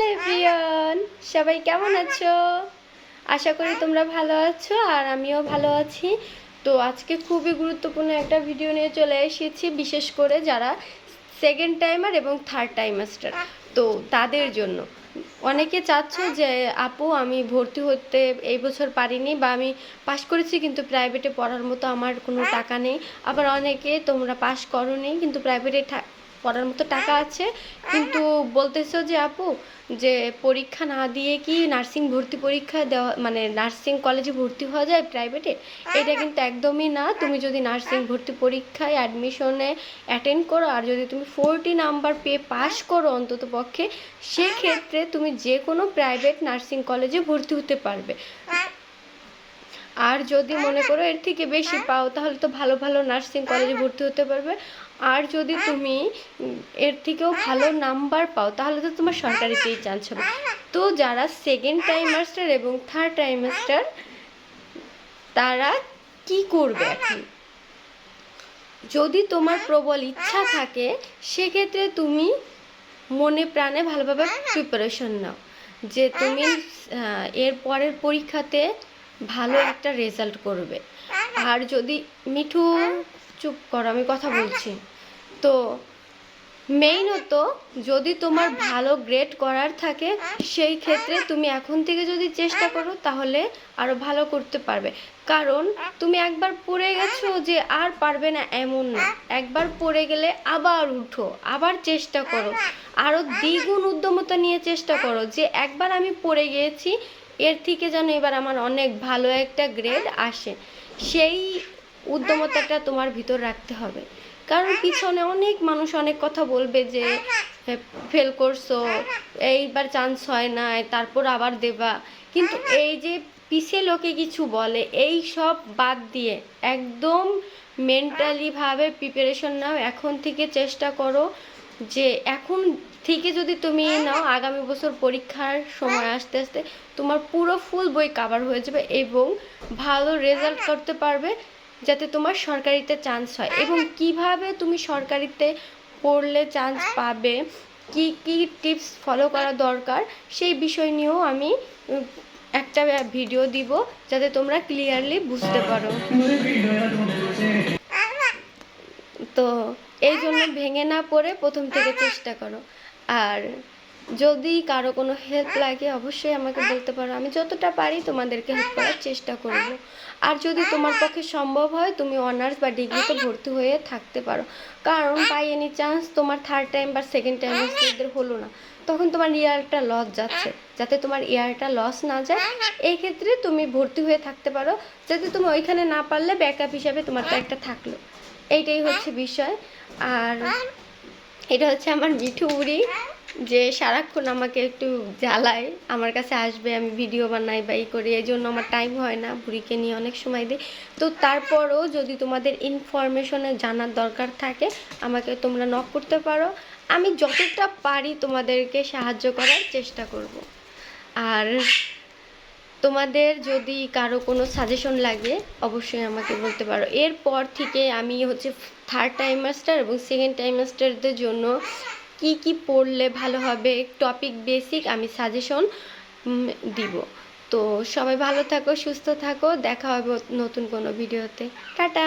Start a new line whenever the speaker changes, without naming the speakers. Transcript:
Hello সবাই কেমন আছো? আশা করি তোমরা ভালো আছো আর আমিও ভালো আছি। তো আজকে খুবই গুরুত্বপূর্ণ একটা ভিডিও নিয়ে চলে এসেছি, বিশেষ করে যারা সেকেন্ড টাইমার এবং থার্ড টাইমাস্টার তো তাদের জন্য। অনেকে চাচ্ছ যে, আপু, আমি ভর্তি হতে এই বছর পারিনি বা আমি পাশ করেছি কিন্তু প্রাইভেটে পড়ার মতো আমার কোনো টাকা নেই। আবার অনেকে, তোমরা পাশ করোনি কিন্তু প্রাইভেটে পড়ার মতো টাকা আছে। কিন্তু বলতেছো যে আপু, যে পরীক্ষা না দিয়ে কি নার্সিং ভর্তি পরীক্ষা দেওয়া মানে নার্সিং কলেজে ভর্তি হওয়া যায় প্রাইভেটে এটা কিন্তু একদমই না। তুমি যদি নার্সিং ভর্তি পরীক্ষায় অ্যাডমিশনে অ্যাটেন্ড করো, আর যদি তুমি ফোরটি নাম্বার পেয়ে পাস করো অন্তত পক্ষে, সেক্ষেত্রে তুমি যে কোনো প্রাইভেট নার্সিং কলেজে ভর্তি হতে পারবে। আর যদি মনে করো এর থেকে বেশি পাও, তাহলে তো ভালো ভালো নার্সিং কলেজে ভর্তি হতে পারবে। আর যদি তুমি এর থেকেও ভালো নাম্বার পাও, তাহলে তো তোমার সরকারিতেই চান্স হবে। তো যারা সেকেন্ড টাইমাস্টার এবং থার্ড টাইমাস্টার তারা কি করবে এখন? যদি তোমার প্রবল ইচ্ছা থাকে, সেক্ষেত্রে তুমি মনে প্রাণে ভালোভাবে প্রিপারেশন নাও। যে তুমি এর পরের পরীক্ষাতে ভালো একটা রেজাল্ট করবে। আর যদি মিঠু চুপ করো, আমি কথা বলছি। তো মেইনত যদি তোমার ভালো গ্রেড করার থাকে, সেই ক্ষেত্রে তুমি এখন থেকে যদি চেষ্টা করো, তাহলে আরও ভালো করতে পারবে। কারণ তুমি একবার পড়ে গেছো যে আর পারবে না এমন না। একবার পড়ে গেলে আবার উঠো, আবার চেষ্টা করো। আরও দ্বিগুণ উদ্যমতা নিয়ে চেষ্টা করো যে একবার আমি পড়ে গিয়েছি এর থেকে যেন এবার আমার অনেক ভালো একটা গ্রেড আসে। সেই উদ্যমতাটা তোমার ভিতর রাখতে হবে। কারণ পিছনে অনেক মানুষ অনেক কথা বলবে যে ফেল করছ, এইবার চান্স হয় না তারপর আবার দেবা। কিন্তু এই যে পিছে লোকে কিছু বলে, এই সব বাদ দিয়ে একদম মেন্টালি ভাবে প্রিপারেশন নাও। এখন থেকে চেষ্টা করো যে, এখন থেকে যদি তুমি নাও আগামী বছর পরীক্ষার সময় আসতে আসতে তোমার পুরো ফুল বই কাভার হয়ে যাবে এবং ভালো রেজাল্ট করতে পারবে যাতে তোমার সরকারিতে চান্স হয়। এবং কীভাবে তুমি সরকারিতে পড়লে চান্স পাবে কি কি টিপস ফলো করা দরকার সেই বিষয় নিয়েও আমি একটা ভিডিও দিব যাতে তোমরা ক্লিয়ারলি বুঝতে পারো। তো এই জন্য ভেঙে না পড়ে প্রথম থেকে চেষ্টা করো। আর যদি কারও কোনো হেল্প লাগে, অবশ্যই আমাকে বলতে পারো। আমি যতটা পারি তোমাদেরকে হেল্প করার চেষ্টা করব। আর যদি তোমার পক্ষে সম্ভব হয়, তুমি অনার্স বা ডিগ্রিতে ভর্তি হয়ে থাকতে পারো। কারণ বাই এনি চান্স তোমার থার্ড টাইম বা সেকেন্ড টাইম হলো না। তখন তোমার ইয়ারটা লস যাচ্ছে। যাতে তোমার ইয়ারটা লস না যায়, এই ক্ষেত্রে তুমি ভর্তি হয়ে থাকতে পারো। যাতে তুমি ওইখানে না পারলে ব্যাকআপ হিসাবে তোমার তো একটা থাকল। এইটাই হচ্ছে বিষয়। আর এটা হচ্ছে আমার মিঠু বুড়ি, যে সারাক্ষণ আমাকে একটু জ্বালায়। আমার কাছে আসবে, আমি ভিডিও বানাই বা এই করি, এই জন্য আমার টাইম হয় না, বুড়িকে নিয়ে অনেক সময় দিই। তো তারপরও যদি তোমাদের ইনফরমেশনে জানার দরকার থাকে, আমাকে তোমরা নক করতে পারো। আমি যতটা পারি তোমাদেরকে সাহায্য করার চেষ্টা করব। আর তোমাদের যদি কারও কোনো সাজেশন লাগে, অবশ্যই আমাকে বলতে পারো। এরপর থেকে আমি হচ্ছে থার্ড টাইমাস্টার এবং সেকেন্ড টাইমাস্টারদের জন্য কি কি পড়লে ভালো হবে টপিক বেসিক আমি সাজেশন দিব। তো সবাই ভালো থাকো, সুস্থ থাকো, দেখা হবে নতুন কোনো ভিডিওতে টাটা!